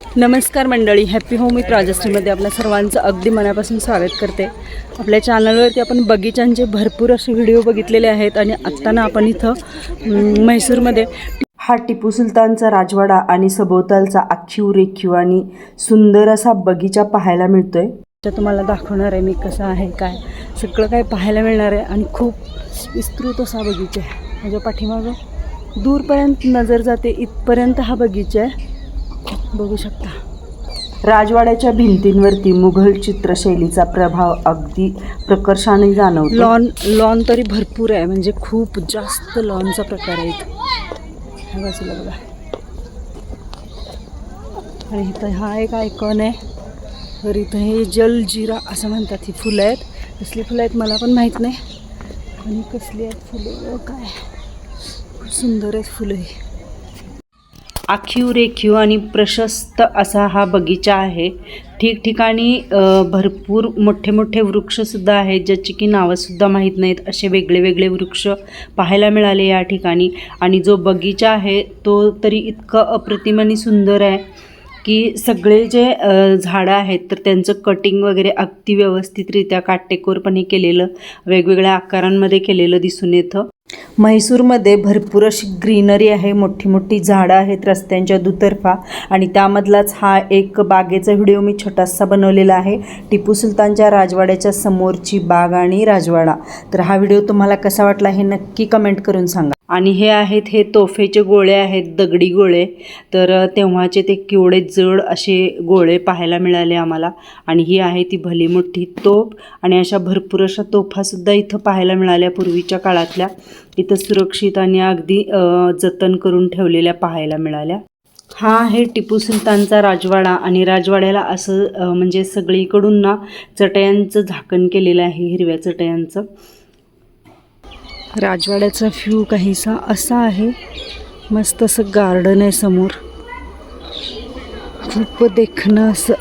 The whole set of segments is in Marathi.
नमस्कार मंडळी हॅपी होम विथ राजश्रीमध्ये आपल्या सर्वांचं अगदी मनापासून स्वागत करते. आपल्या चॅनलवरती आपण बगीचांचे भरपूर असे व्हिडिओ बघितलेले आहेत आणि आत्ताना आपण इथं म्हैसूरमध्ये हा टिपू सुलतानचा राजवाडा आणि सभोवतालचा आखीव रेखीव आणि सुंदर असा बगीचा पाहायला मिळतोय. तर तुम्हाला दाखवणार आहे मी कसं आहे काय? सगळं काय पाहायला मिळणार आहे आणि खूप विस्तृत असा बगीचा आहे. माझ्या पाठीमागं दूरपर्यंत नजर जाते इथपर्यंत हा बगीचा आहे. बघू शकता. राजवाड्याच्या भिंतींवरती मुघल चित्रशैलीचा प्रभाव अगदी प्रकर्षाने जाणवतो. लॉन लॉन तरी भरपूर आहे. म्हणजे खूप जास्त लॉनचा प्रकार आहे इथं. ह्या बाजूला बघा. आणि इथं हा एक आयकॉन आहे. तर इथं हे जलजिरा असं म्हणतात. ही फुलं आहेत. कसली फुलं आहेत मला पण माहीत नाही. आणि कसली आहेत फुलं? काय? खूप सुंदर आहेत फुलं ही. आखीव रेखीव आणि प्रशस्त असा हा बगीचा आहे. ठिकठिकाणी भरपूर मोठे मोठे वृक्षसुद्धा आहेत ज्याची की नावंसुद्धा माहीत नाहीत. असे वेगळे वेगळे वृक्ष पाहायला मिळाले या ठिकाणी. आणि जो बगीचा आहे तो तरी इतकं अप्रतिम आणि सुंदर आहे की सगळे जे झाडं आहेत तर त्यांचं कटिंग वगैरे अगदी व्यवस्थितरित्या काटेकोरपणे केलेलं वेगवेगळ्या आकारांमध्ये केलेलं दिसून येतं. म्हैसूरमध्ये भरपूर अशी ग्रीनरी आहे मोठी मोठी झाडं आहेत रस्त्यांच्या दुतर्फा आणि त्यामधलाच हा एक बागेचा व्हिडिओ मी छोटासा बनवलेला आहे. टिपू सुलतानच्या राजवाड्याच्या समोरची बाग आणि राजवाडा. तर हा व्हिडिओ तुम्हाला कसा वाटला हे नक्की कमेंट करून सांगा. आणि हे आहेत हे तोफेचे गोळे आहेत दगडी गोळे. तर तेव्हाचे ते केवढे जड असे गोळे पाहायला मिळाले आम्हाला. आणि ही आहे ती भली मोठी तोफ. आणि अशा भरपूर अशा तोफासुद्धा इथं पाहायला मिळाल्या पूर्वीच्या काळातल्या. इथं सुरक्षित आणि अगदी जतन करून ठेवलेल्या पाहायला मिळाल्या. हा आहे टिपू सुलतानचा राजवाडा. आणि राजवाड्याला असं म्हणजे सगळीकडून ना चटयांचं झाकण केलेलं आहे हिरव्या चटयांचं. राजवाड्याचा व्ह्यू काहीसा असा आहे. मस्त असं गार्डन आहे समोर. खूप देखणं असं.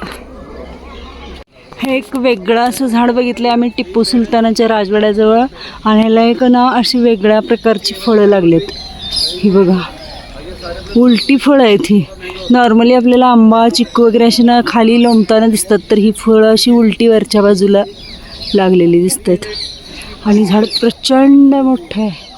हे एक वेगळं असं झाड बघितलं आहे आम्ही टिपू सुलतानाच्या राजवाड्याजवळ. आणि ह्याला एक ना अशी वेगळ्या प्रकारची फळं लागलेत. ही बघा. उलटी फळं आहेत ही. नॉर्मली आपल्याला आंबा चिक्कू वगैरे अशी ना खाली लोंबताना दिसतात तर ही फळं अशी उलटी वरच्या बाजूला लागलेली दिसतात आणि झाड प्रचंड मोठं आहे.